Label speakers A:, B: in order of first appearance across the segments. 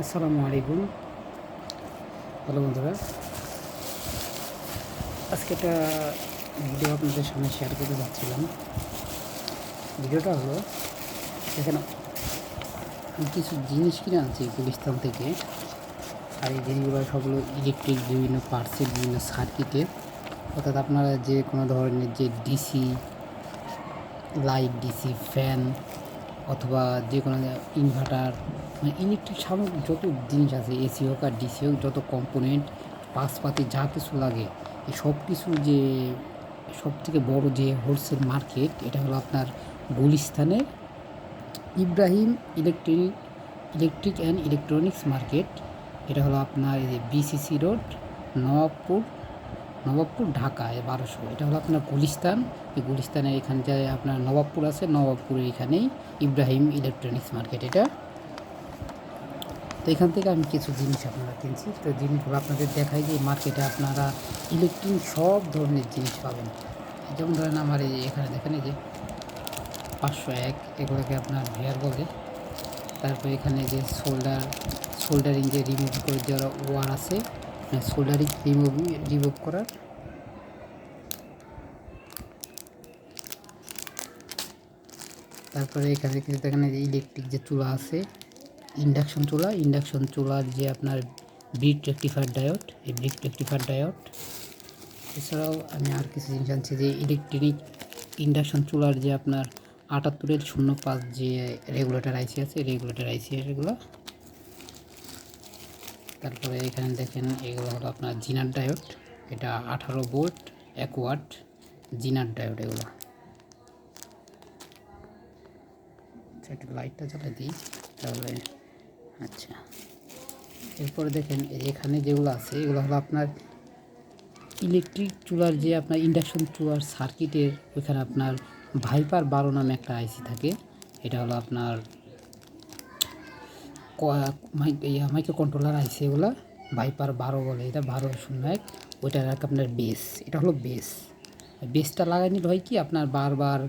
A: আসসালামু আলাইকুম। হ্যালো বন্ধুরা। আজকে একটা ভিডিও আপনাদের সামনে শেয়ার করতে যাচ্ছিলাম। ভিডিওটা হলো এখানে আমি কিছু জিনিস কিনে আনছি গুলিস্তান থেকে। আর এই জিনিসগুলো সবগুলো ইলেকট্রিক বিভিন্ন পার্টসের বিভিন্ন সার্কিটের অর্থাৎ আপনারা যে কোনো ধরনের যে ডিসি লাইট ডিসি ফ্যান অথবা যে কোনো ইনভার্টার মানে ইলেকট্রিক সামগ্রিক যত জিনিস আছে এসি হোক আর ডিসি হোক, যত কম্পোনেন্ট পাসপাতি যা কিছু লাগে, এই সব কিছু যে সব থেকে বড় যে হোলসেল মার্কেট, এটা হলো আপনার গুলিস্তানের Ibrahim electric electric and electronics market. এটা হলো আপনার এই যে বিসিসি রোড, নবাবপুর নবাবপুর, ঢাকা এ বারোশো। এটা হলো আপনার গুলিস্তান। এই গুলিস্তানের এখানে যে আপনার নবাবপুর আছে, নবাবপুরের এখানেই ইব্রাহিম ইলেকট্রনিক্স মার্কেট এটা। তো এখান থেকে আমি কিছু জিনিস আপনারা কিনছি। তো জিনিসগুলো আপনাদের দেখাই যে মার্কেটে আপনারা ইলেকট্রিক সব ধরনের জিনিস পাবেন। যেমন ধরেন আমার এই এখানে দেখেন যে পাঁচশো এক, এগুলোকে আপনার হেয়ার বলে। তারপর এখানে যে শোল্ডার শোল্ডারিং যে রিমুভ করে দেওয়ার ওয়ার আছে শোল্ডারিং রিমুভ রিমুভ করার। তারপরে এখানে কিছু দেখেন যে ইলেকট্রিক যে চুলা আছে ইন্ডাকশন চুলা, ইন্ডাকশন চুলার যে আপনার ব্রিড রেক্টিফায়ার ডায়োড, এই ব্রিড রেক্টিফায়ার ডায়োড। এছাড়াও আমি আর কিছু জিনিস আনছি যে ইলেকট্রিক ইন্ডাকশন চুলার যে আপনার আটাত্তরের শূন্য পাঁচ যে রেগুলেটর আইসি আছে রেগুলেটর আইসি এগুলো। তারপরে এখানে দেখেন এগুলো হলো আপনার জিনার ডায়োড, এটা আঠারো ভোল্ট, এক ওয়াট জিনার ডায়োড এগুলো। আচ্ছা লাইটটা জ্বালিয়ে দিই, তাহলে আচ্ছা। এরপরে দেখেন এখানে যেগুলো আছে, এগুলো হলো আপনার ইলেকট্রিক চুলার যে আপনার ইন্ডাকশন চুলার সার্কিটের ওইখানে আপনার ভাইপার বারো নামে একটা আইসি থাকে। এটা হলো আপনার মাইক্রো কন্ট্রোলার আইসি এগুলো ভাইপার বারো বলে, এটা বারো শূন্য এক ওইটা আর আপনার বেস এটা হলো বেস বেসটা লাগাই নিলে হয় কি, আপনার বারবার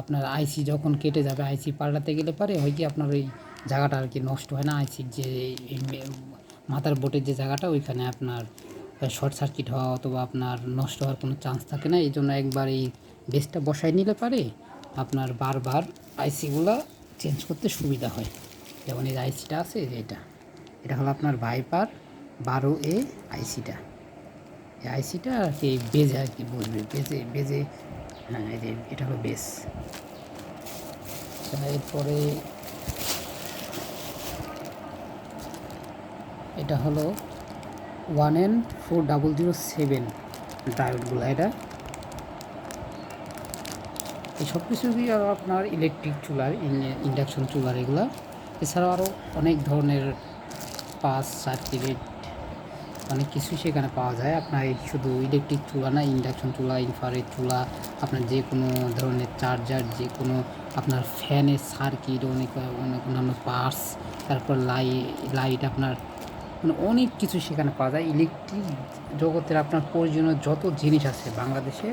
A: আপনার আইসি যখন কেটে যাবে আইসি পাল্টাতে গেলে পারে, হয় কি আপনার ওই জায়গাটা আর কি নষ্ট হয় না। আইসির যে মাথার বোটের যে জায়গাটা, ওইখানে আপনার শর্ট সার্কিট হওয়া অথবা আপনার নষ্ট হওয়ার কোনো চান্স থাকে না। এই জন্য একবার এই বেসটা বসাই নিলে পারে আপনার বারবার আইসিগুলো চেঞ্জ করতে সুবিধা হয়। যেমন এই আইসিটা আছে এটা। এটা হলো আপনার ভাইপার বারো এ আইসিটা এই আইসিটা আর কি বেজে আর কি বলবে বেজে বেজে হ্যাঁ এটা হলো বেস এরপরে এটা হলো one N four double zero seven ডায়োডগুলো এটা এই সব কিছুই আর আপনার ইলেকট্রিক চুলার ইন্ডাকশন চুলার এগুলো। এছাড়াও আরও অনেক ধরনের পাস সার্কিট অনেক কিছুই সেখানে পাওয়া যায়। আপনার শুধু ইলেকট্রিক চুলা না ইন্ডাকশন চুলা ইনফারেট চুলা, আপনার যে কোনো ধরনের চার্জার যে কোনো আপনার ফ্যানের সার্কিট অনেক অনেক অন্যান্য পার্টস তারপর লাইট লাইট আপনার মানে অনেক কিছু সেখানে পাওয়া যায়। ইলেকট্রিক জগতের আপনার প্রয়োজনীয় যত জিনিস আছে বাংলাদেশে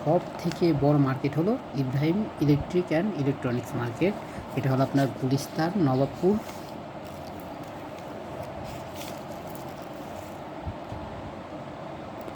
A: সব থেকে বড় মার্কেট হলো Ibrahim electric and electronics market. এটা হলো আপনার গুলিস্তান, নবাবপুর